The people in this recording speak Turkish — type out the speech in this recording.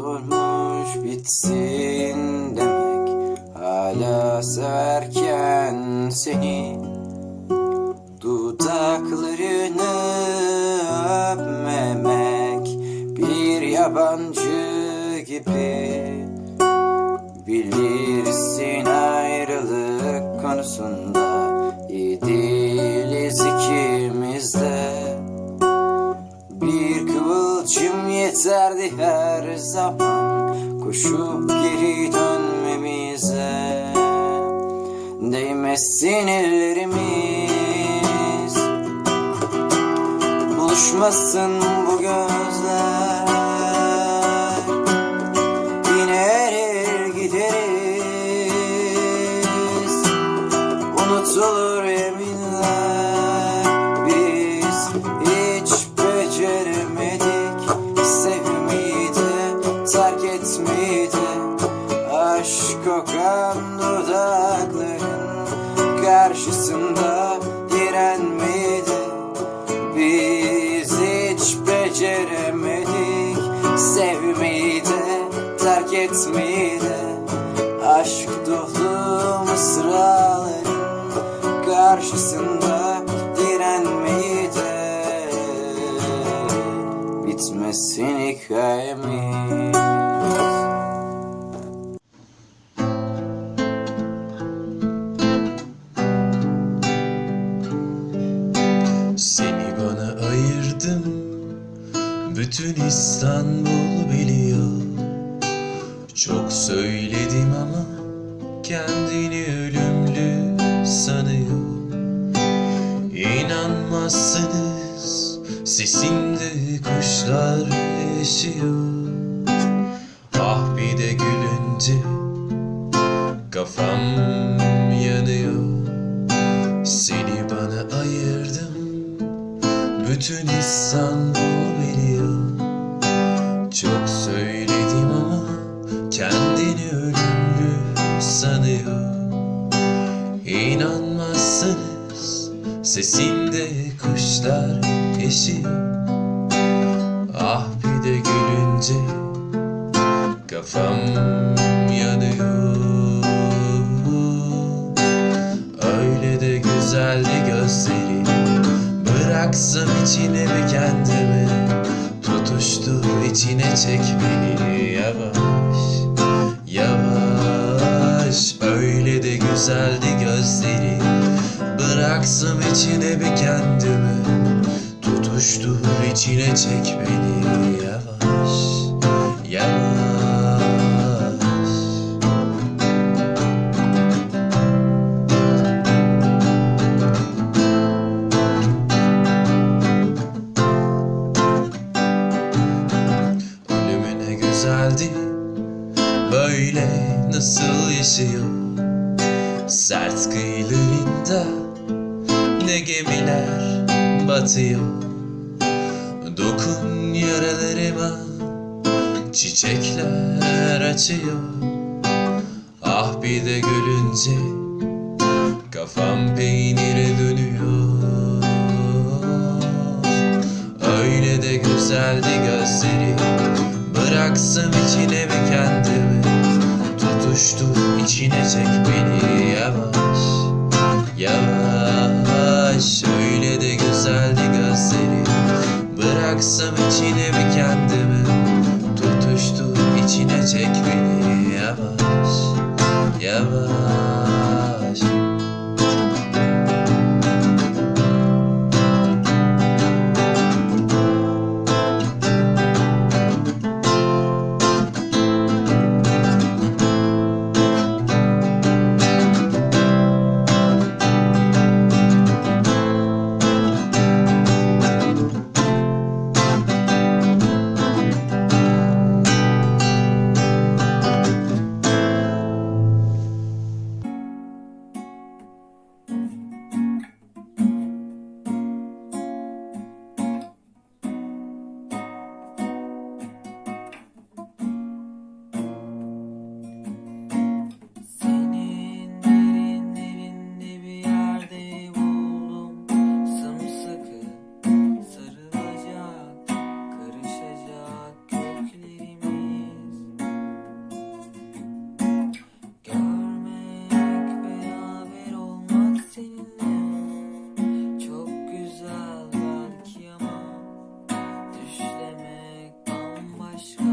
Zormuş bitsin demek. Hala severken seni. Dudaklarını öpmemek Bir yabancı gibi. Bilirsin ayrılık konusunda yeterdi her zaman. Koşup geri dönmemize Değmesin ellerimiz. Buluşmasın bu gözler de Aşk dolu mısraların Karşısında direnmeyi de Bitmesin hikayemiz. Seni bana ayırdım. Bütün İstanbul Çok söyledim ama Kendini ölümlü sanıyor. İnanmazsınız Sesinde kuşlar yaşıyor. Ah bir de gülünce Kafam yanıyor. Seni bana ayırdım Bütün İstanbul biliyor. Çok söyledim Sesinde kuşlar yaşıyor Ah bir de gülünce Kafam yanıyor. Öyle de güzeldi gözleri. Bıraksam içine mi kendimi. Tutuştur içine çek beni Yavaş Yavaş. Öyle de güzeldi Bıraksam içine mi kendimi Tutuştur içine çek beni Yavaş Yavaş. Ölümüne güzeldi Böyle nasıl yaşıyor Sert kıyılarında gemiler batıyor. Dokun yaralarıma Çiçekler açıyor. Ah bir de gülünce Kafam peynire dönüyor. Öyle de güzeldi gözleri Bıraksam içine mi kendimi. Tutuştur içine çek beni yavaş Yavaş Öyle de güzeldi gözleri. Bıraksam içine mi kendimi? Tutuştur içine çek beni. Yavaş Yavaş Aşkım